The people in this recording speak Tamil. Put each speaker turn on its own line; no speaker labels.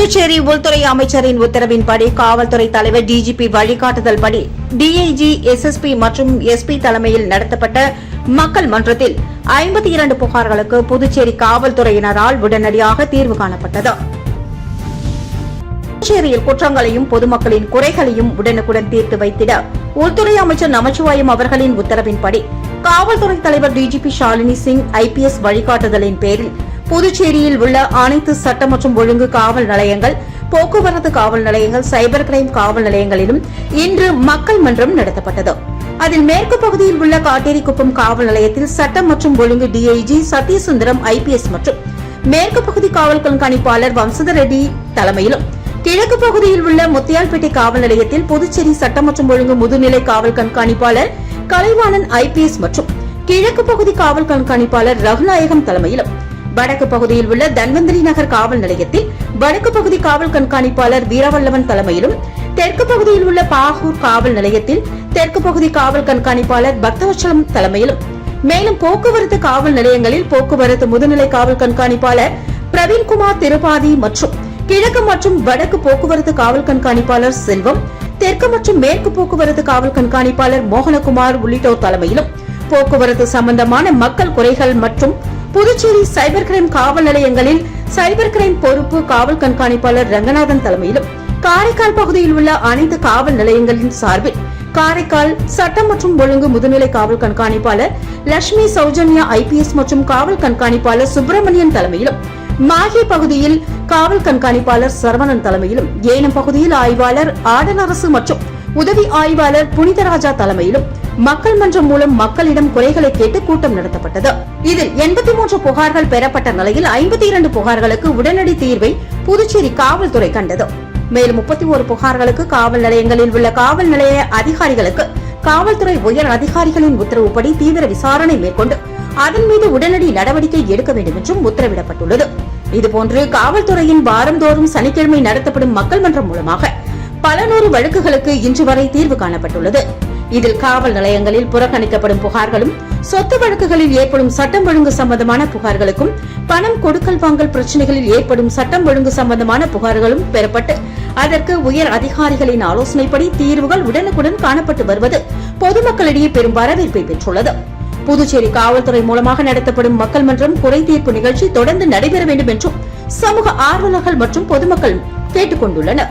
புதுச்சேரி உள்துறை அமைச்சரின் உத்தரவின்படி காவல்துறை தலைவர் டிஜிபி வழிகாட்டுதல் படி டிஐஜி எஸ்எஸ்பி மற்றும் எஸ்பி தலைமையில் நடத்தப்பட்ட மக்கள் மன்றத்தில் ஐம்பத்தி இரண்டு புகார்களுக்கு புதுச்சேரி காவல்துறையினரால் உடனடியாக தீர்வு காணப்பட்டது. புதுச்சேரியில் குற்றங்களையும் பொதுமக்களின் குறைகளையும் உடனுக்குடன் தீர்த்து வைத்திட உள்துறை அமைச்சர் நமச்சிவாயம் அவர்களின் உத்தரவின்படி காவல்துறை தலைவர் டிஜிபி ஷாலினி சிங் ஐபிஎஸ் வழிகாட்டுதலின் பேரில் புதுச்சேரியில் உள்ள அனைத்து சட்ட மற்றும் ஒழுங்கு காவல் நிலையங்கள் போக்குவரத்து காவல் நிலையங்கள் சைபர் கிரைம் காவல் நிலையங்களிலும் இன்று மக்கள் மன்றம் நடத்தப்பட்டது. அதில் மேற்கு பகுதியில் உள்ள காட்டேரிக்குப்பம் காவல் நிலையத்தில் சட்டம் மற்றும் ஒழுங்கு டிஐஜி சத்யசுந்தரம் ஐபிஎஸ் மற்றும் மேற்கு பகுதி காவல் கண்காணிப்பாளர் வம்சத ரெட்டி தலைமையிலும் கிழக்கு பகுதியில் உள்ள முத்தியால்பேட்டை காவல் நிலையத்தில் புதுச்சேரி சட்டம் மற்றும் ஒழுங்கு முதுநிலை காவல் கண்காணிப்பாளர் கலைவாணன் ஐபிஎஸ் மற்றும் கிழக்கு பகுதி காவல் கண்காணிப்பாளர் ரகுநாயகம் தலைமையிலும் வடக்கு பகுதியில் உள்ள தன்வந்திரி நகர் காவல் நிலையத்தில் வடக்கு பகுதி காவல் கண்காணிப்பாளர் வீரவல்லவன் தலைமையிலும் தெற்கு பகுதியில் உள்ள பாகூர் காவல் நிலையத்தில் தெற்கு பகுதி காவல் கண்காணிப்பாளர் பக்தவச்சலம் தலைமையிலும் மேலும் போக்குவரத்து காவல் நிலையங்களில் போக்குவரத்து முதுநிலை காவல் கண்காணிப்பாளர் பிரவீன்குமார் திருபாதி மற்றும் கிழக்கு மற்றும் வடக்கு போக்குவரத்து காவல் கண்காணிப்பாளர் செல்வம் தெற்கு மற்றும் மேற்கு போக்குவரத்து காவல் கண்காணிப்பாளர் மோகனகுமார் உள்ளிட்டோர் தலைமையிலும் போக்குவரத்து சம்பந்தமான மக்கள் குறைகள் மற்றும் புதுச்சேரி சைபர் கிரைம் காவல் நிலையங்களில் சைபர் கிரைம் பொறுப்பு காவல் கண்காணிப்பாளர் ரங்கநாதன் தலைமையிலும் காரைக்கால் பகுதியில் உள்ள அனைத்து காவல் நிலையங்களின் சார்பில் காரைக்கால் சட்டம் மற்றும் ஒழுங்கு முதுநிலை காவல் கண்காணிப்பாளர் லட்சுமி சௌஜன்யா ஐபிஎஸ் மற்றும் காவல் கண்காணிப்பாளர் சுப்பிரமணியன் தலைமையிலும் மாஹே பகுதியில் காவல் கண்காணிப்பாளர் சரவணன் தலைமையிலும் ஏனம் பகுதியில் ஆய்வாளர் ஆடனரசு மற்றும் உதவி ஆய்வாளர் புனிதராஜா தலைமையிலும் மக்கள் மன்றம் மூலம் மக்களிடம் குறைகளை கேட்டு கூட்டம் நடத்தப்பட்டது. இதில் எண்பத்தி மூன்று புகார்கள் பெறப்பட்ட நிலையில் ஐம்பத்தி இரண்டு புகார்களுக்கு உடனடி தீர்வை புதுச்சேரி காவல்துறை கண்டது. மேலும் முப்பத்தி ஒரு புகார்களுக்கு காவல் நிலையங்களில் உள்ள காவல் நிலைய அதிகாரிகளுக்கு காவல்துறை உயர் அதிகாரிகளின் உத்தரவுப்படி தீவிர விசாரணை மேற்கொண்டு அதன் மீது உடனடி நடவடிக்கை எடுக்க வேண்டும் என்றும் உத்தரவிடப்பட்டுள்ளது. இதுபோன்று காவல்துறையின் வாரந்தோறும் சனிக்கிழமை நடத்தப்படும் மக்கள் மன்றம் மூலமாக பல நூறு வழக்குகளுக்கு இன்று வரை தீர்வு காணப்பட்டுள்ளது. இதில் காவல் நிலையங்களில் புறக்கணிக்கப்படும் புகார்களும் சொத்து வழக்குகளில் ஏற்படும் சட்டம் ஒழுங்கு சம்பந்தமான புகார்களுக்கும் பணம் கொடுக்கல் வாங்கல் பிரச்சனைகளில் ஏற்படும் சட்டம் ஒழுங்கு சம்பந்தமான புகார்களும் பெறப்பட்டு அதற்கு உயர் அதிகாரிகளின் ஆலோசனைப்படி தீர்வுகள் உடனுக்குடன் காணப்பட்டு வருவது பொதுமக்களிடையே பெரும் வரவேற்பை பெற்றுள்ளது. புதுச்சேரி காவல்துறை மூலமாக நடத்தப்படும் மக்கள் மன்றம் குறை தீர்ப்பு நிகழ்ச்சி தொடர்ந்து நடைபெற வேண்டும் என்றும் சமூக ஆர்வலர்கள் மற்றும் பொதுமக்கள் கேட்டுக் கொண்டுள்ளனர்